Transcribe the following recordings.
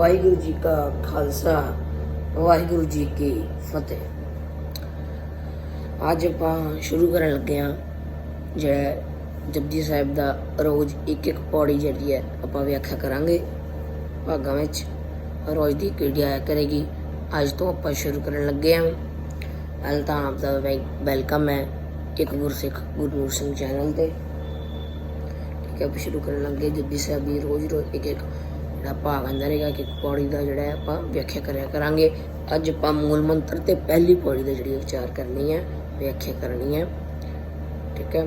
ਵਾਹਿਗੁਰੂ ਜੀ ਕਾ ਖਾਲਸਾ, ਵਾਹਿਗੁਰੂ ਜੀ ਕੀ ਫਤਿਹ। ਅੱਜ ਆਪਾਂ ਸ਼ੁਰੂ ਕਰਨ ਲੱਗੇ ਹਾਂ, ਜਿਹੜਾ ਜਪਜੀ ਸਾਹਿਬ ਦਾ ਰੋਜ਼ ਇੱਕ ਇੱਕ ਪੌੜੀ ਜਿਹੜੀ ਹੈ, ਆਪਾਂ ਵਿਆਖਿਆ ਕਰਾਂਗੇ। ਭਾਗਾਂ ਵਿੱਚ ਰੋਜ਼ ਦੀ ਕਿਹੜੀ ਆਇਆ ਕਰੇਗੀ। ਅੱਜ ਤੋਂ ਆਪਾਂ ਸ਼ੁਰੂ ਕਰਨ ਲੱਗੇ ਹਾਂ। ਪਹਿਲਾਂ ਤਾਂ ਆਪ ਦਾ ਵੈਲਕਮ ਹੈ ਇੱਕ ਗੁਰਸਿੱਖ ਗੁਰਨੂਰ ਸਿੰਘ ਚੈਨਲ ਤੇ। ਠੀਕ ਹੈ, ਆਪਾਂ ਸ਼ੁਰੂ ਕਰਨ ਲੱਗੇ ਜਪਜੀ ਸਾਹਿਬ ਦੀ ਰੋਜ਼ ਰੋਜ਼ ਇੱਕ ਇੱਕ ਜਿਹੜਾ ਭਾਗ ਆਂਦਾ ਰਹੇਗਾ ਕਿ ਪੌੜੀ ਦਾ ਜਿਹੜਾ ਆਪਾਂ ਵਿਆਖਿਆ ਕਰਿਆ ਕਰਾਂਗੇ। ਅੱਜ ਆਪਾਂ ਮੂਲ ਮੰਤਰ ਤੇ ਪਹਿਲੀ ਪੌੜੀ ਦਾ ਜਿਹੜੀ ਵਿਚਾਰ ਕਰਨੀ ਹੈ, ਵਿਆਖਿਆ ਕਰਨੀ ਹੈ। ਠੀਕ ਹੈ?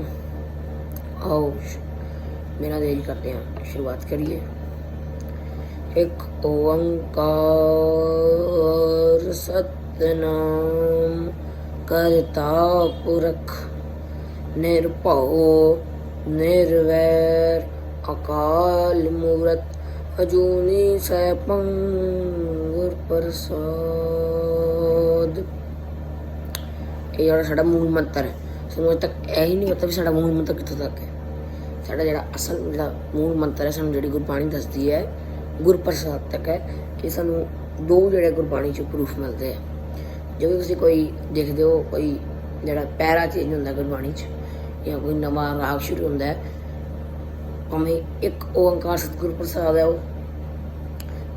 ਆਓ ਬਿਨਾਂ ਦੇਰੀ ਕਰਦੇ ਹਾਂ, ਸ਼ੁਰੂਆਤ ਕਰੀਏ। ਇੱਕ ਓੰਕਾਰ ਸਤਨਾਮ ਕਰਤਾ ਪੁਰਖ, ਨਿਰਭਉ, ਨਿਰਵੈਰ, ਅਕਾਲ ਮੂਰਤ। ਅਜੂਨੀ ਸੈਭੰ ਗੁਰ ਪ੍ਰਸਾਦ। ਇਹ ਜਿਹੜਾ ਸਾਡਾ ਮੂਲ ਮੰਤਰ ਹੈ। ਸਾਨੂੰ ਅਜੇ ਤੱਕ ਇਹ ਹੀ ਨਹੀਂ ਪਤਾ ਵੀ ਸਾਡਾ ਮੂਲ ਮੰਤਰ ਕਿੱਥੋਂ ਤੱਕ ਹੈ। ਸਾਡਾ ਜਿਹੜਾ ਅਸਲ ਜਿਹੜਾ ਮੂਲ ਮੰਤਰ ਹੈ, ਸਾਨੂੰ ਜਿਹੜੀ ਗੁਰਬਾਣੀ ਦੱਸਦੀ ਹੈ ਗੁਰਪ੍ਰਸਾਦ ਤੱਕ ਹੈ ਕਿ ਸਾਨੂੰ ਦੋ ਜਿਹੜੇ ਗੁਰਬਾਣੀ ਚ ਪ੍ਰੂਫ ਮਿਲਦੇ ਆ। ਜਦੋਂ ਤੁਸੀਂ ਕੋਈ ਦੇਖਦੇ ਹੋ, ਕੋਈ ਜਿਹੜਾ ਪੈਰਾ ਚੇਂਜ ਹੁੰਦਾ ਗੁਰਬਾਣੀ ਚ ਜਾਂ ਕੋਈ ਨਵਾਂ ਰਾਗ ਸ਼ੁਰੂ ਹੁੰਦਾ ਹੈ ਭਾਵੇਂ ਇੱਕ ਓੰਕਾਰ ਸਤਿਗੁਰ ਪ੍ਰਸਾਦ ਹੈ ਉਹ,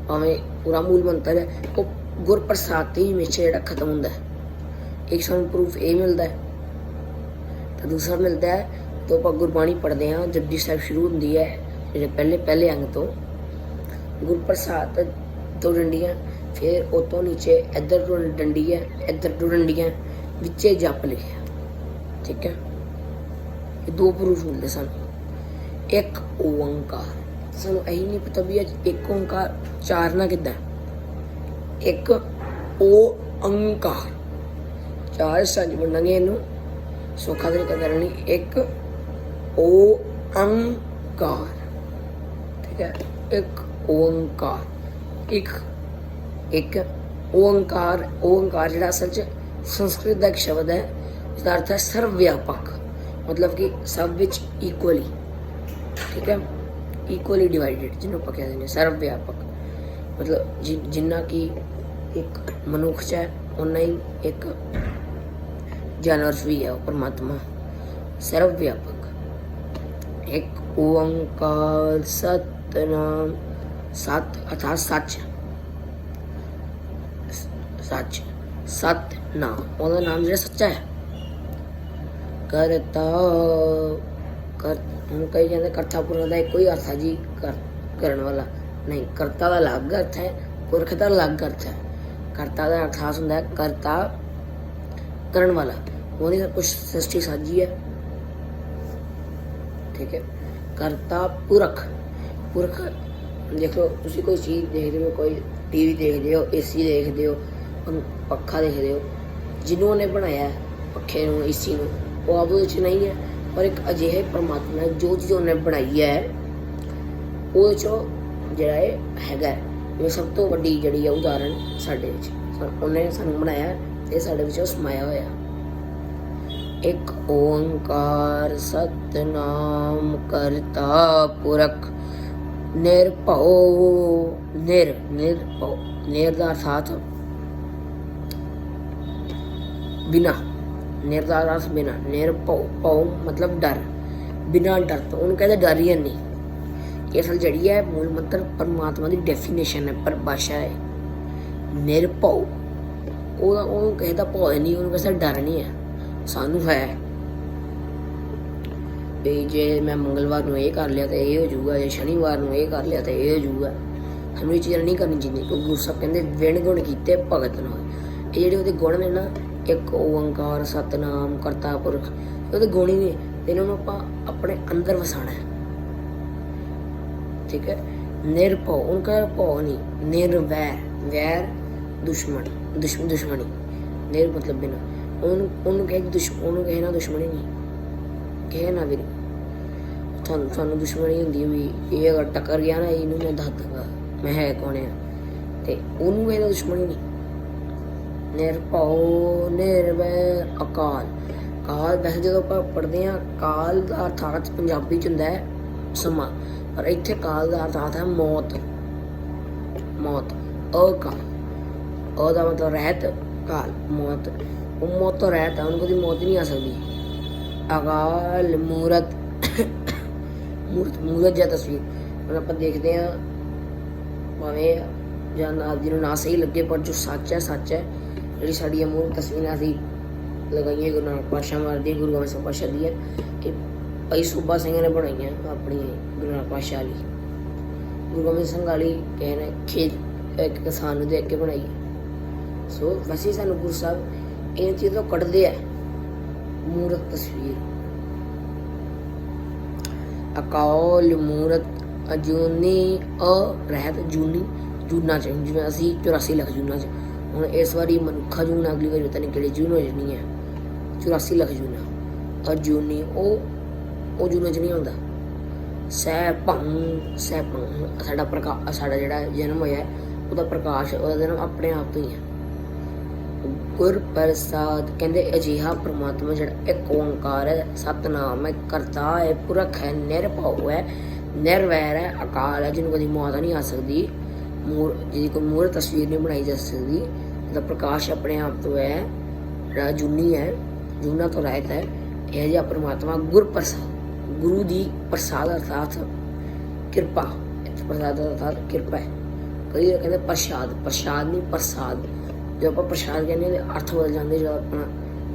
ਭਾਵੇਂ ਪੂਰਾ ਮੂਲ ਮੰਤਰ ਹੈ, ਉਹ ਗੁਰਪ੍ਰਸਾਦ ਤੇ ਹੀ ਹਮੇਸ਼ਾ ਜਿਹੜਾ ਖਤਮ ਹੁੰਦਾ ਹੈ। ਇੱਕ ਸਾਨੂੰ ਪ੍ਰੂਫ ਇਹ ਮਿਲਦਾ ਹੈ, ਤੇ ਦੂਸਰਾ ਮਿਲਦਾ ਹੈ, ਜਦੋਂ ਆਪਾਂ ਗੁਰਬਾਣੀ ਪੜ੍ਹਦੇ ਹਾਂ, ਜਪਜੀ ਸਾਹਿਬ ਸ਼ੁਰੂ ਹੁੰਦੀ ਹੈ, ਜਿਹੜੇ ਪਹਿਲੇ ਪਹਿਲੇ ਅੰਗ ਤੋਂ, ਗੁਰਪ੍ਰਸਾਦ ਦੋ ਡੰਡੀਆਂ, ਫਿਰ ਉਹ ਤੋਂ ਨੀਚੇ ਇੱਧਰ ਤੋਂ ਡੰਡੀ ਹੈ ਇੱਧਰ ਤੋਂ ਡੰਡੀਆਂ, ਵਿੱਚੇ ਜਪ ਲਿਖਿਆ। ਠੀਕ ਹੈ? ਇਹ ਦੋ ਪ੍ਰੂਫ ਮਿਲਦੇ ਸਾਨੂੰ। ਇੱਕ ਓੰਕਾਰ। ਸਾਨੂੰ ਇਹ ਨਹੀਂ ਪਤਾ ਵੀ ਅੱਜ ਇੱਕ ਓੰਕਾਰ ਚਾਰਨਾ ਕਿੱਦਾਂ ਇੱਕ ਓ ਅੰਕਾਰ। ਚਾਰ ਸੰਜ ਬਣਾਂਗੇ ਇਹਨੂੰ। ਸੌਖਾ ਤਰੀਕਾ ਕਰਨੀ, ਇੱਕ ਓ ਅੰਕਾਰ। ਠੀਕ ਹੈ, ਇੱਕ ਓੰਕਾਰ। ਇੱਕ ਇੱਕ ਓੰਕਾਰ। ਓੰਕਾਰ ਜਿਹੜਾ ਅਸਲ ਚ ਸੰਸਕ੍ਰਿਤ ਦਾ ਇੱਕ ਸ਼ਬਦ ਹੈ, ਉਸਦਾ ਅਰਥ ਹੈ ਸਰਵ ਵਿਆਪਕ। ਮਤਲਬ ਕਿ ਸਭ ਵਿੱਚ ਇਕੁਅਲੀ ਠੀਕ ਹੈ? ਇਕੁਅਲੀ ਡਿਵਾਈਡਡ ਜਿਹਨੂੰ ਆਪਾਂ ਕਹਿੰਦੇ ਨੇ ਸਰਵ ਵਿਆਪਕ ਮਤਲਬ ਜਿੰਨਾ ਕਿ ਇੱਕ ਮਨੁੱਖ ਚ ਹੈ ਉਨਾ ਹੀ ਇੱਕ ਜਾਨਵਰ ਵੀ ਹੈ ਪਰਮਾਤਮਾ। ਸਰਵ ਵਿਆਪਕ ਇੱਕ ਓੰਕਾਰ, ਸਤਨਾਮ, ਸਤ, ਅਰਥਾਤ ਸੱਚ। ਸੱਚ। ਸਤ ਨਾਮ ਉਹਦਾ ਨਾਮ ਜਿਹੜਾ ਸੱਚਾ ਹੈ। ਕਰਤਾ ਕਰ ਹੁਣ ਕਹੀ ਕਹਿੰਦੇ ਕਰਤਾ ਪੁਰਖ ਦਾ ਇੱਕੋ ਹੀ ਅਰਥ ਹੈ ਜੀ ਕਰਨ ਵਾਲਾ। ਨਹੀਂ, ਕਰਤਾ ਦਾ ਅਲੱਗ ਅਰਥ ਹੈ, ਪੁਰਖ ਦਾ ਅਲੱਗ ਅਰਥ ਹੈ। ਕਰਤਾ ਦਾ ਅਰਥ ਹੁੰਦਾ ਹੈ, ਕਰਤਾ ਕਰਨ ਵਾਲਾ। ਉਹਨੇ ਸਭ ਕੁਝ ਸ੍ਰਿਸ਼ਟੀ ਸਾਜੀ ਹੈ। ਠੀਕ ਹੈ। ਕਰਤਾ ਪੁਰਖ। ਪੁਰਖ, ਦੇਖੋ, ਤੁਸੀਂ ਕੋਈ ਚੀਜ਼ ਦੇਖਦੇ ਹੋ, ਕੋਈ ਟੀਵੀ ਦੇਖਦੇ ਹੋ ਏਸੀ ਦੇਖਦੇ ਹੋ ਪੱਖਾ ਦੇਖਦੇ ਹੋ, ਜਿਹਨੂੰ ਉਹਨੇ ਬਣਾਇਆ ਪੱਖੇ ਨੂੰ ਏਸੀ ਨੂੰ, ਉਹ ਆਪ ਵਿੱਚ ਨਹੀਂ ਹੈ। ਪਰ ਇੱਕ ਅਜਿਹੇ ਪਰਮਾਤਮਾ ਜੋ ਚੀਜ਼ ਉਹਨੇ ਬਣਾਈ ਹੈ, ਉਹਦੇ ਚੋਂ ਜਿਹੜਾ ਇਹ ਹੈਗਾ ਹੈ। ਇਹ ਸਭ ਤੋਂ ਵੱਡੀ ਜਿਹੜੀ ਹੈ ਉਦਾਹਰਣ ਸਾਡੇ ਵਿੱਚ ਉਹਨੇ ਸਾਨੂੰ ਬਣਾਇਆ ਤੇ ਸਾਡੇ ਵਿੱਚ ਉਹ ਸਮਾਇਆ ਹੋਇਆ ਇੱਕ ਓੰਕਾਰ ਸਤਨਾਮ ਕਰਤਾ ਪੁਰਖ, ਨਿਰਭਉ, ਨਿਰ ਨਿਰਭਉ ਨਿਰ ਦਾ ਸਾਥ ਬਿਨਾ ਨਿਰ ਬਿਨਾ ਨਿਰਭਉ ਭਉ ਮਤਲਬ ਡਰ, ਬਿਨਾ ਡਰ ਤੋਂ। ਉਹਨੂੰ ਕਹਿੰਦੇ ਡਰ ਹੀ ਨਹੀਂ। ਇਹ ਅਸਲ ਜਿਹੜੀ ਹੈ ਮੂਲ ਮੰਤਰ ਪਰਮਾਤਮਾ ਦੀ ਡੈਫੀਨੇਸ਼ਨ ਹੈ, ਪਰਿਭਾਸ਼ਾ ਹੈ। ਨਿਰਭਉ ਉਹਦਾ ਉਹ ਕਹਿੰਦਾ ਭਉ ਨਹੀਂ, ਉਹਨੂੰ ਕਹਿੰਦਾ ਡਰ ਨਹੀਂ ਹੈ। ਸਾਨੂੰ ਹੈ। ਵੀ ਜੇ ਮੈਂ ਮੰਗਲਵਾਰ ਨੂੰ ਇਹ ਕਰ ਲਿਆ ਤਾਂ ਇਹ ਹੋ ਜਾਊਗਾ, ਜੇ ਸ਼ਨੀਵਾਰ ਨੂੰ ਇਹ ਕਰ ਲਿਆ ਤਾਂ ਇਹ ਹੋ ਜਾਊਗਾ। ਸਾਨੂੰ ਇਹ ਚੀਜ਼ਾਂ ਨਹੀਂ ਕਰਨੀ ਚਾਹੀਦੀ ਕਿਉਂਕਿ ਗੁਰੂ ਸਾਹਿਬ ਕਹਿੰਦੇ, ਵਿਣ ਗੁਣ ਕੀਤੇ ਭਗਤ ਹੋਏ ਇਹ ਜਿਹੜੇ ਉਹਦੇ ਗੁਣ ਨੇ ਨਾ, ਇੱਕ ਓੰਕਾਰ, ਸਤਨਾਮ ਕਰਤਾ ਪੁਰਖ ਉਹਦੇ ਗੁਣ ਹੀ ਨੇ ਤੇ ਇਹਨਾਂ ਨੂੰ ਆਪਾਂ ਆਪਣੇ ਅੰਦਰ ਵਸਾਣਾ ਹੈ। ਠੀਕ ਹੈ? ਨਿਰਭਉ ਉਨਕਾ ਭਉ ਨਹੀਂ ਨਿਰਵੈਰ ਵੈਰ, ਦੁਸ਼ਮਣ ਦੁਸ਼ਮਣ ਦੁਸ਼ਮਣੀ। ਨਿਰ ਮਤਲਬ ਬਿਨਾ। ਉਹਨੂੰ ਉਹਨੂੰ ਕਹੇ ਦੁਸ਼ਮਣ ਉਹਨੂੰ ਕਹੇ ਨਾ ਦੁਸ਼ਮਣੀ ਨਹੀਂ। ਕਹੇ ਨਾ ਵੀ ਤੁਹਾਨੂੰ ਤੁਹਾਨੂੰ ਦੁਸ਼ਮਣੀ ਹੁੰਦੀ ਵੀ ਇਹ ਅਗਰ ਟੱਕਰ ਗਿਆ ਨਾ, ਇਹਨੂੰ ਮੈਂ ਦੱਸ ਦਾਂਗਾ ਮੈਂ ਹੈ ਕੌਣ ਆ? ਤੇ ਉਹਨੂੰ ਇਹ ਦੁਸ਼ਮਣੀ ਨਹੀਂ। ਨਿਰਭਉ ਨਿਰਵੈਰ ਅਕਾਲ। ਕਾਲ ਵੈਸੇ ਜਦੋਂ ਆਪਾਂ ਪੜ੍ਹਦੇ ਆ ਕਾਲ ਦਾ ਅਰਥਾਤ ਪੰਜਾਬੀ ਚ ਹੁੰਦਾ ਹੈ ਸਮਾਂ। ਪਰ ਇੱਥੇ ਕਾਲ ਦਾ ਅਰਥ ਹੈ ਮੌਤ। ਮੌਤ, ਅਕਾਲ। ਅ ਦਾ ਮਤਲਬ ਰਹਿਤ ਕਾਲ ਮੌਤ। ਉਹ ਮੌਤ ਤੋਂ ਰਹਿਤ ਹੈ ਉਹਨੂੰ ਕਦੀ ਮੌਤ ਨਹੀਂ ਆ ਸਕਦੀ। ਅਕਾਲ, ਮੂਰਤ। ਮੂਰਤ ਮੂਰਤ ਜਾਂ ਤਸਵੀਰ। ਹੁਣ ਆਪਾਂ ਦੇਖਦੇ ਹਾਂ, ਭਾਵੇਂ ਜਾਂ ਆਪ ਜੀ ਨੂੰ ਨਾ ਸਹੀ ਲੱਗੇ, ਪਰ ਜੋ ਸੱਚ ਹੈ ਸੱਚ ਹੈ। ਜਿਹੜੀ ਸਾਡੀ ਇਹ ਤਸਵੀਰਾਂ ਸੀ ਲਗਾਈਆਂ ਗੁਰੂ ਨਾਨਕ ਪਾਤਸ਼ਾਹ ਮਾਰਦੀ ਗੁਰੂ ਗੋਬਿੰਦ ਸਿੰਘ ਪਾਤਸ਼ਾਹ ਦੀ ਕਿ ਭਾਈ ਸੂਬਾ ਸਿੰਘ ਨੇ ਬਣਾਈਆਂ ਆਪਣੀ ਗੁਰੂ ਨਾਨਕ ਪਾਤਸ਼ਾਹ ਵਾਲੀ ਗੁਰੂ ਗੋਬਿੰਦ ਸਿੰਘ ਵਾਲੀ ਕਹਿੰਦੇ ਖੇਤ ਇੱਕ ਕਿਸਾਨ ਨੂੰ ਦੇਖ ਕੇ ਬਣਾਈ ਸੋ ਵੈਸੇ ਸਾਨੂੰ ਗੁਰੂ ਸਾਹਿਬ ਇਹ ਚੀਜ਼ ਤੋਂ ਕੱਢਦੇ ਆ ਮੂਰਤ ਤਸਵੀਰ। ਅਕਾਲ ਮੂਰਤ ਅਜੂਨੀ ਅ ਰਹਿਤ ਜੂਨੀ, ਜੂਨਾ ਚ, ਜਿਵੇਂ ਅਸੀਂ 84 ਲੱਖ ਜੂਨਾ ਚ ਹੁਣ ਇਸ ਵਾਰੀ ਮਨੁੱਖਾ ਜੂਨ ਅਗਲੀ ਵਾਰੀ ਪਤਾ ਨਹੀਂ ਕਿਹੜੇ ਜੂਨ ਹੋ ਜਾਣੀ ਹੈ 84 ਲੱਖ ਜੂਨਾ ਅਜੂਨੀ ਉਹ ਉਹ ਜੂਨਾ ਚ ਨਹੀਂ ਹੁੰਦਾ ਸੈ ਭੰ ਸੈ ਭੰ, ਸਾਡਾ ਪ੍ਰਕਾਸ਼ ਸਾਡਾ ਜਿਹੜਾ ਜਨਮ ਹੋਇਆ, ਉਹਦਾ ਪ੍ਰਕਾਸ਼ ਉਹਦਾ ਜਨਮ ਆਪਣੇ ਆਪ ਤੋਂ ਹੀ ਹੈ ਗੁਰ ਪ੍ਰਸਾਦ, ਕਹਿੰਦੇ ਅਜੀਹਾ ਪ੍ਰਮਾਤਮਾ ਜਿਹੜਾ ਇੱਕ ਓੰਕਾਰ ਹੈ, ਸਤਨਾਮ ਹੈ, ਕਰਤਾ ਹੈ, ਪੁਰਖ ਹੈ, ਨਿਰਭਉ ਹੈ, ਨਿਰਵੈਰ ਹੈ, ਅਕਾਲ ਹੈ, ਜਿਹਨੂੰ ਕਦੀ ਮੌਤ ਨਹੀਂ ਆ ਸਕਦੀ। ਮੂਰ ਜਿਹਦੀ ਕੋਈ ਮੂਰ ਤਸਵੀਰ ਨਹੀਂ ਬਣਾਈ ਜਾ ਸਕਦੀ। ਉਹਦਾ ਪ੍ਰਕਾਸ਼ ਆਪਣੇ ਆਪ ਤੋਂ ਹੈ ਜਿਹੜਾ ਜੁਨੀ ਹੈ, ਜੁਨਾ ਤੋਂ ਰਹਿਤ ਹੈ, ਇਹ ਜਿਹਾ ਪ੍ਰਮਾਤਮਾ ਗੁਰ ਪ੍ਰਸਾਦ ਗੁਰੂ ਦੀ ਪ੍ਰਸਾਦ ਅਰਥਾਤ ਕਿਰਪਾ, ਇੱਥੇ ਪ੍ਰਸਾਦ ਅਰਥਾਤ ਕਿਰਪਾ ਹੈ। ਕਈ ਲੋਕ ਕਹਿੰਦੇ ਪ੍ਰਸ਼ਾਦ ਪ੍ਰਸ਼ਾਦ ਨਹੀਂ, ਪ੍ਰਸਾਦ। ਜਦੋਂ ਆਪਾਂ ਪ੍ਰਸ਼ਾਦ ਕਹਿੰਦੇ ਹਾਂ ਅਰਥ ਬਦਲ ਜਾਂਦੇ ਜਦੋਂ ਆਪਣਾ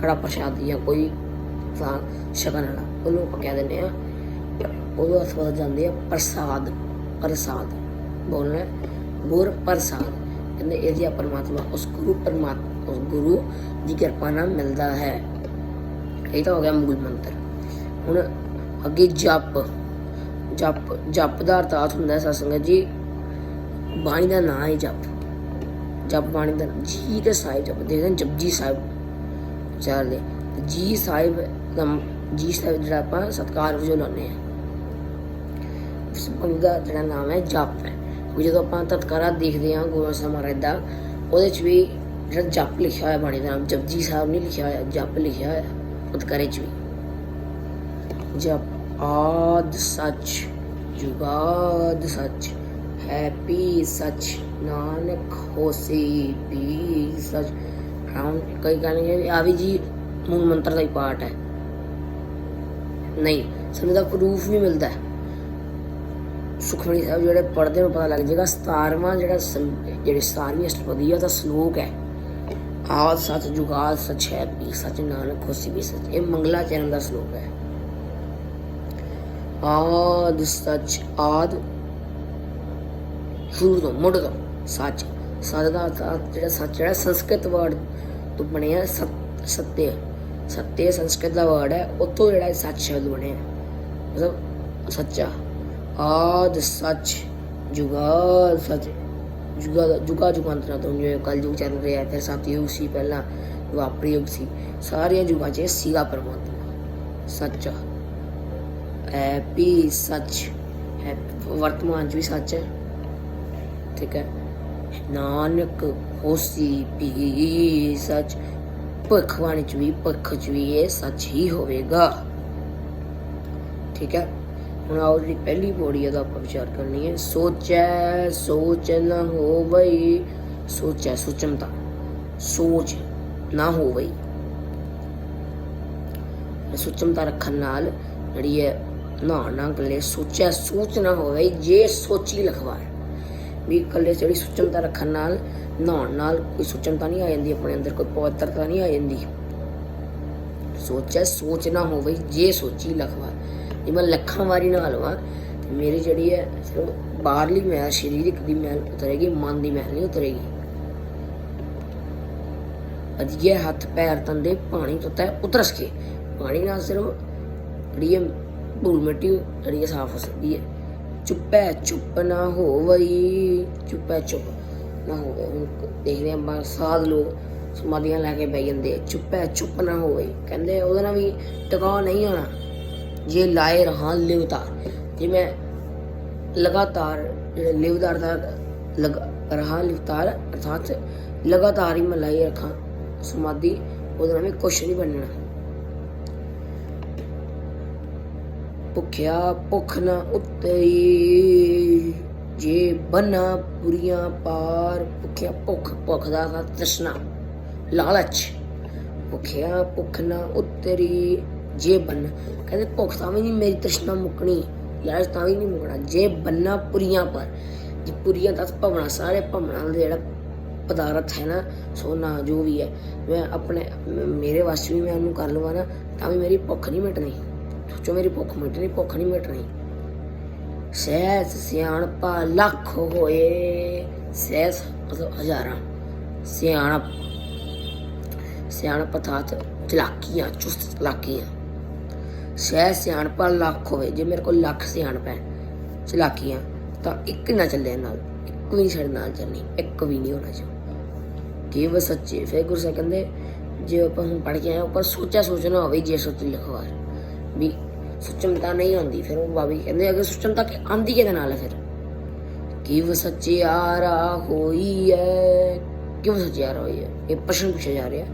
ਕੜਾ ਪ੍ਰਸ਼ਾਦ ਜਾਂ ਕੋਈ ਤਾਂ ਸ਼ਗਨ ਵਾਲਾ, ਉਹਨੂੰ ਆਪਾਂ ਕਹਿ ਦਿੰਦੇ ਆ ਉਹਦਾ ਅਰਥ ਬਦਲ ਜਾਂਦੇ ਆ ਪ੍ਰਸਾਦ ਪ੍ਰਸਾਦ। ਬੋਲਣਾ ਗੁਰ ਪ੍ਰਸਾਦ ਕਹਿੰਦੇ ਇਹ ਜੀ ਪਰਮਾਤਮਾ, ਉਸ ਗੁਰੂ ਪਰਮਾਤਮਾ ਉਸ ਗੁਰੂ ਦੀ ਕਿਰਪਾ ਨਾਲ ਮਿਲਦਾ ਹੈ। ਇਹ ਤਾਂ ਹੋ ਗਿਆ ਮੂਲ ਮੰਤਰ। ਹੁਣ ਅੱਗੇ ਜਪ। ਜਪ ਜਪ ਦਾ ਅਰਥ ਹੁੰਦਾ ਹੈ, ਸਤਸੰਗਤ ਜੀ, ਬਾਣੀ ਦਾ ਨਾਂ ਹੈ ਜਪ। ਜਪ ਬਾਣੀ ਦਾ ਜੀ ਤੇ ਸਾਹਿਬ ਜਪ। ਦੇਖਦੇ ਹਾਂ ਜਪਜੀ ਸਾਹਿਬ ਚਾਰਦੇ ਜੀ ਸਾਹਿਬ ਦਾ ਜੀ ਸਾਹਿਬ ਜਿਹੜਾ ਆਪਾਂ ਸਤਕਾਰ ਵਜੋਂ ਲਾਉਂਦੇ ਆ ਉਸ ਦਾ ਜਿਹੜਾ ਨਾਮ ਹੈ ਜਪ ਹੈ। ਵੀ ਜਦੋਂ ਆਪਾਂ ਤਤਕਾਰਾ ਦੇਖਦੇ ਹਾਂ ਗੁਰੂ ਸਾਹਿਬ ਮਹਾਰਾਜ ਦਾ, ਉਹਦੇ ਚ ਵੀ ਜਿਹੜਾ ਜਪ ਲਿਖਿਆ ਹੋਇਆ ਬਾਣੀ ਦਾ ਨਾਮ, ਜਪਜੀ ਸਾਹਿਬ ਨਹੀਂ ਲਿਖਿਆ ਹੋਇਆ, ਜਪ ਲਿਖਿਆ ਹੋਇਆ ਤਤਕਾਰੇ ਚ ਵੀ। ਜਪ ਆਦ ਸੱਚ, ਜੁਗਾਦ ਸੱਚ, ਹੈਪੀ ਸੱਚ, ਨਾਨਕ ਹੋਸੀ ਪੀ ਸੱਚ। ਰਾਮ ਕਈ ਕਹਿੰਦੇ ਆ ਵੀ ਜੀ ਮੂਲ ਮੰਤਰ ਦਾ ਹੀ ਪਾਠ ਹੈ। ਨਹੀਂ, ਸਾਨੂੰ ਦਾ ਪ੍ਰੂਫ ਵੀ ਮਿਲਦਾ ਹੈ। ਸੁਖਮਨੀ ਸਾਹਿਬ ਜਿਹੜੇ ਪੜ੍ਹਦੇ ਹੋ ਪਤਾ ਲੱਗ ਜਾਏਗਾ 17ਵਾਂ ਜਿਹੜਾ ਜਿਹੜੀ 17ਵੀਂ ਅਸ਼ਟਪਦੀ ਆ, ਉਹਦਾ ਸ਼ਲੋਕ ਹੈ। ਆਦ ਸੱਚ ਜੁਗਾਦ ਸੱਚ ਹੈ ਪੀ ਸੱਚ ਨਾਨਕ ਹੋਸੀ ਵੀ ਸੱਚ। ਇਹ ਮੰਗਲਾ ਚਰਨ ਦਾ ਸ਼ਲੋਕ ਹੈ। ਆਦ ਸੱਚ, ਆਦ ਸ਼ੁਰੂ ਤੋਂ ਮੁੱਢ ਤੋਂ ਸੱਚ। ਸੱਚ ਦਾ ਜਿਹੜਾ ਸੱਚ ਜਿਹੜਾ ਸੰਸਕ੍ਰਿਤ ਵਰਡ ਤੋਂ ਬਣਿਆ, ਸਤ ਸੱਤਿਆ ਸੱਤਿਆ ਸੰਸਕ੍ਰਿਤ ਦਾ ਵਰਡ ਹੈ ਉੱਥੋਂ ਜਿਹੜਾ ਸੱਚ ਸ਼ਬਦ ਬਣਿਆ। ਮਤਲਬ ਸੱਚਾ। ਆਦ ਸੱਚ ਜੁਗਾ ਸੱਚ। ਜੁਗਾ ਜੁਗਾ ਜੁਗਾਂਤਰਾ ਤੋਂ ਜਿਵੇਂ ਕਲ ਯੁਗ ਚੱਲ ਰਿਹਾ ਹੈ, ਫਿਰ ਸਤਯੁਗ ਸੀ, ਪਹਿਲਾਂ ਦੁਆਪਰ ਯੁਗ ਸੀ, ਸਾਰੀਆਂ ਯੁਗਾਂ 'ਚ ਇਹ ਸੀਗਾ ਪਰਮਾਤਮਾ ਸੱਚ। ਹੈ ਸੱਚ। ਹੈ ਵਰਤਮਾਨ 'ਚ ਵੀ ਸੱਚ ਹੈ। ਠੀਕ ਹੈ। ਨਾਨਕ ਹੋਸੀ ਵੀ ਸੱਚ। ਭਖਵਾਨ 'ਚ ਵੀ ਭਖ 'ਚ ਵੀ ਇਹ ਸੱਚ ਹੀ ਹੋਵੇਗਾ। ਠੀਕ ਹੈ। ਹੁਣ ਆਓ ਜਿਹੜੀ ਪਹਿਲੀ ਪੌੜੀ ਇਹਦਾ ਆਪਾਂ ਵਿਚਾਰ ਕਰਨੀ ਹੈ। ਸੋਚੈ, ਸੋਚ ਨਾ ਹੋਵਈ, ਸੋਚੈ ਸੁਚਮਤਾ ਸੋਚ ਨਾ ਹੋਵਈ। ਸੁਚਮਤਾ ਰੱਖਣ ਨਾਲ ਜਿਹੜੀ ਹੈ, ਨਾ ਨਾ ਗੱਲੇ ਸੋਚਿਆ ਸੋਚ ਨਾ ਹੋਵੇ ਜੇ ਸੋਚੀ ਲਖਵਾਰ ਵੀ ਕੱਲੇ ਜਿਹੜੀ ਸੁਚਮਤਾ ਰੱਖਣ ਨਾਲ ਨਹਾਉਣ ਨਾਲ ਕੋਈ ਸੁਚਮਤਾ ਨਹੀਂ ਆ ਜਾਂਦੀ, ਆਪਣੇ ਅੰਦਰ ਕੋਈ ਪਵਿੱਤਰਤਾ ਨਹੀਂ ਆ ਜਾਂਦੀ। ਸੋਚਿਆ ਸੋਚ ਨਾ ਹੋਵੇ ਜੇ ਸੋਚੀ ਲਖਵਾਰ ਜੇ ਮੈਂ ਲੱਖਾਂ ਵਾਰੀ ਨਾਲ ਲਵਾਂ ਮੇਰੀ ਜਿਹੜੀ ਹੈ ਸਿਰਫ ਬਾਹਰਲੀ ਮੈਲ ਸਰੀਰਕ ਦੀ ਮੈਲ ਉਤਰੇਗੀ ਮਨ ਦੀ ਮੈਲ ਨਹੀਂ ਉਤਰੇਗੀ। ਅਜਿਹੇ ਹੱਥ ਪੈਰ ਤੰਦੇ ਪਾਣੀ ਤੋਂ ਉਤਰਸ ਕੇ। ਪਾਣੀ ਨਾਲ ਸਿਰਫ ਜਿਹੜੀ ਧੂਲ ਮਿੱਟੀ ਜਿਹੜੀ ਸਾਫ਼ ਹੋ ਸਕਦੀ ਹੈ। ਚੁੱਪੈ ਚੁੱਪ ਨਾ ਹੋਵਈ ਚੁੱਪੈ ਚੁੱਪ ਨਾ ਹੋਵੇ। ਹੁਣ ਦੇਖਦੇ ਹਾਂ ਆਪਾਂ ਸਾਧ ਲੋਕ ਸਮਾਧੀਆਂ ਲੈ ਕੇ ਬਹਿ ਜਾਂਦੇ ਆ, ਚੁੱਪੈ ਚੁੱਪ ਨਾ ਹੋਵੇ। ਕਹਿੰਦੇ ਉਹਦੇ ਨਾਲ ਵੀ ਟਿਕਾ ਨਹੀਂ ਆਣਾ ਜੇ ਲਾਏ ਰਹਾ ਲਿਵਤਾਰ ਜੇ ਮੈਂ ਲਗਾਤਾਰ ਜਿਹੜੇ ਲਿਵਦਾਰ ਦਾ ਲਗ ਰਹਾ ਲਿਵਤਾਰ ਅਰਥਾਤ ਲਗਾਤਾਰ ਹੀ ਮੈਂ ਲਾਈ ਰੱਖਾਂ ਸਮਾਧੀ ਉਹਦੇ ਨਾਲ ਵੀ ਕੁਛ ਨਹੀਂ ਬਣਨਾ ਭੁੱਖਿਆ ਭੁੱਖ ਨਾ ਉਤਰੀ ਜੇ ਬੰਨਾ ਪੁਰੀਆਂ ਪਾਰ ਭੁੱਖਿਆ ਭੁੱਖ ਭੁੱਖ ਦਾ ਅਰਥ ਤ੍ਰਿਸ਼ਨਾ ਲਾਲਚ ਭੁੱਖਿਆ ਭੁੱਖ ਨਾ ਉਤਰੀ ਜੇ ਬੰਨ ਕਹਿੰਦੇ ਭੁੱਖ ਤਾਂ ਵੀ ਨਹੀਂ ਮੇਰੀ ਤ੍ਰਿਸ਼ਨਾ ਮੁੱਕਣੀ। ਲਾਲਚ ਤਾਂ ਵੀ ਨਹੀਂ ਮੁੱਕਣਾ। ਜੇ ਬੰਨਾ ਪੁਰੀਆਂ ਪਰ, ਜੇ ਪੁਰੀਆਂ ਦਾ ਭਵਨਾ ਸਾਰੇ ਭਵਨਾਂ ਦਾ ਜਿਹੜਾ ਪਦਾਰਥ ਹੈ ਨਾ ਸੋਨਾ ਜੋ ਵੀ ਹੈ, ਮੈਂ ਆਪਣੇ, ਮੇਰੇ ਵਾਸਤੇ ਵੀ ਮੈਂ ਉਹਨੂੰ ਕਰ ਲਵਾਂ ਨਾ, ਤਾਂ ਵੀ ਮੇਰੀ ਭੁੱਖ ਨਹੀਂ ਮਿਟਣੀ। ਸੋਚੋ ਮੇਰੀ ਭੁੱਖ ਮਿਟਣੀ, ਭੁੱਖ ਨਹੀਂ ਮਿਟਣੀ। ਸਹਿਸ ਸਿਆਣਪਾ ਲੱਖ ਹੋਏ, ਸਹਿਸ ਮਤਲਬ ਹਜ਼ਾਰਾਂ। ਸਿਆਣਪ ਸਿਆਣਪ ਅਰਥਾਤ ਚਲਾਕੀਆਂ ਚੁਸਤ ਚਲਾਕੀਆਂ ਸਹਿ ਸਿਆਣਪਾ ਲੱਖ ਹੋਵੇ ਜੇ ਮੇਰੇ ਕੋਲ ਲੱਖ ਸਿਆਣਪ ਹੈ ਚਲਾਕੀਆਂ ਤਾਂ ਇੱਕ ਨਾ ਚੱਲੇ ਨਾਲ ਇੱਕ ਵੀ ਨਹੀਂ ਸਾਡੇ ਨਾਲ ਚੱਲਣੀ ਇੱਕ ਵੀ ਨਹੀਂ ਹੋਣਾ ਚਾਹੀਦਾ। ਕਿ ਉਹ ਸੱਚੇ ਫਿਰ ਗੁਰੂ ਸਾਹਿਬ ਕਹਿੰਦੇ ਜੇ ਆਪਾਂ ਹੁਣ ਪੜ੍ਹ ਕੇ ਆਏ ਹਾਂ, ਉੱਪਰ ਸੋਚਿਆ ਸੋਚਣਾ ਹੋਵੇ ਜੇ ਸੋਚ ਲਿਖਵਾ ਵੀ ਸੁਚਮਤਾ ਨਹੀਂ ਆਉਂਦੀ ਫਿਰ ਉਹ ਬਾਬੀ ਕਹਿੰਦੇ ਅਗਰ ਸੁਚਮਤਾ ਕਿ ਆਂਦੀ ਕਿਹਦੇ ਨਾਲ ਹੈ ਫਿਰ? ਕਿਵ ਆਰਾ ਹੋਈ ਹੈ ਕਿਵ ਸਚਿਆਰਾ ਹੋਈ ਹੈ? ਇਹ ਪ੍ਰਸ਼ਨ ਪੁੱਛਿਆ ਜਾ ਰਿਹਾ।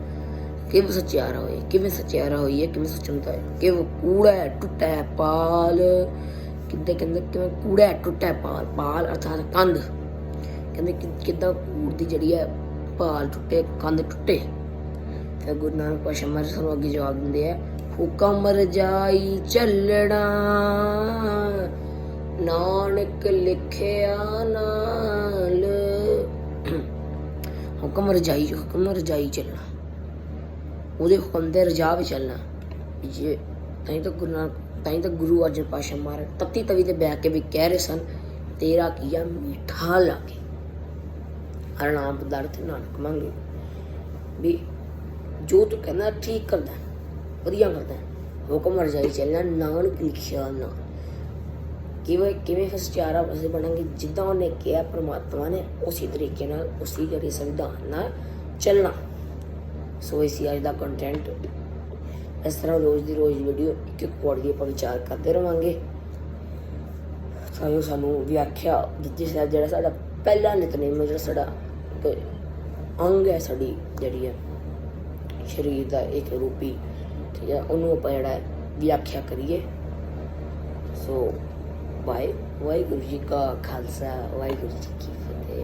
ਕਿਵ ਸਚਿਆਰਾ ਹੋਏ ਕਿਵੇਂ ਸਚਿਆਰਾ ਹੋਈ ਹੈ ਕਿਵੇਂ ਸੁਚਮਤਾ ਹੈ ਕਿਵ ਕੂੜਾ ਹੈ, ਟੁੱਟਾ ਹੈ ਪਾਲ। ਕਿੱਦਾਂ ਕਹਿੰਦੇ ਕਿਵੇਂ ਕੂੜਾ ਹੈ, ਟੁੱਟਾ ਹੈ ਪਾਲ ਪਾਲ ਅਰਥਾਤ ਕੰਧ। ਕਹਿੰਦੇ ਕਿੱਦਾਂ ਕੂੜ ਦੀ ਜਿਹੜੀ ਹੈ ਪਾਲ ਟੁੱਟੇ ਕੰਧ ਟੁੱਟੇ। ਫਿਰ ਗੁਰੂ ਨਾਨਕ ਪਾਤਸ਼ਾਹ ਮਹਾਰਾਜ ਸਾਨੂੰ ਅੱਗੇ ਜਵਾਬ ਦਿੰਦੇ ਆ ਹੁਕਮ ਰਜਾਈ ਚੱਲਣਾ ਨਾਨਕ ਲਿਖਿਆ ਨਾਲ। ਹੁਕਮ ਰਜਾਈ ਹੁਕਮ ਰਜਾਈ ਚੱਲਣਾ। ਉਹਦੇ ਹੁਕਮ ਦੇ ਰਜਾ ਵਿੱਚ ਚੱਲਣਾ ਜੇ ਤਾਂ ਤਾਂ ਗੁਰੂ ਨਾਨਕ ਤਾਂ ਤਾਂ ਗੁਰੂ ਅਰਜਨ ਪਾਤਸ਼ਾਹ ਮਹਾਰਾਜ ਤਤੀ ਤਵੀ ਤੇ ਬਹਿ ਕੇ ਵੀ ਕਹਿ ਰਹੇ ਸਨ, ਤੇਰਾ ਕੀਆ ਮਿੱਠਾ ਲਾਗੇ? ਹਰ ਨਾਮ ਪਦਾਰਥ ਨਾਨਕ ਮੰਗੇ। ਵੀ ਜੋ ਤੂੰ ਕਹਿੰਦਾ ਠੀਕ ਕਰਦਾ, ਵਧੀਆ ਕਰਦਾ, ਹੁਕਮ ਰਜਾਈ ਚੱਲਣਾ, ਨਾਨਕ ਲਿਖਿਆ ਨਾ। ਕਿਵੇਂ ਕਿਵੇਂ ਫਿਰ ਸਚਾਰਾ ਅਸੀਂ ਬਣਾਂਗੇ ਜਿੱਦਾਂ ਉਹਨੇ ਕਿਹਾ, ਪ੍ਰਮਾਤਮਾ ਨੇ ਉਸੇ ਤਰੀਕੇ ਨਾਲ ਉਸੇ ਜਿਹੜੇ ਸੰਵਿਧਾਨ ਨਾਲ ਚੱਲਣਾ। ਸੋ ਇਸ ਅੱਜ ਦਾ ਕੰਟੈਂਟ ਇਸ ਤਰ੍ਹਾਂ ਰੋਜ਼ ਦੀ ਰੋਜ਼ ਵੀਡੀਓ ਇੱਕ ਇੱਕ ਪੌੜੀ ਦੀ ਆਪਾਂ ਵਿਚਾਰ ਕਰਦੇ ਰਵਾਂਗੇ। ਸਾਨੂੰ ਸਾਨੂੰ ਵਿਆਖਿਆ ਦਿੱਤੀ ਸਾਹਿਬ ਜਿਹੜਾ ਸਾਡਾ ਪਹਿਲਾ ਨਿਤਨੇਮ ਜਿਹੜਾ ਸਾਡਾ ਇੱਕ ਅੰਗ ਹੈ, ਸਾਡੀ ਜਿਹੜੀ ਹੈ, ਸਰੀਰ ਦਾ ਇੱਕ ਰੂਪੀ, ਠੀਕ ਹੈ, ਉਹਨੂੰ ਆਪਾਂ ਜਿਹੜਾ ਵਿਆਖਿਆ ਕਰੀਏ। ਸੋ ਵਾਹਿ, ਵਾਹਿਗੁਰੂ ਜੀ ਕਾ ਖਾਲਸਾ, ਵਾਹਿਗੁਰੂ ਜੀ ਕੀ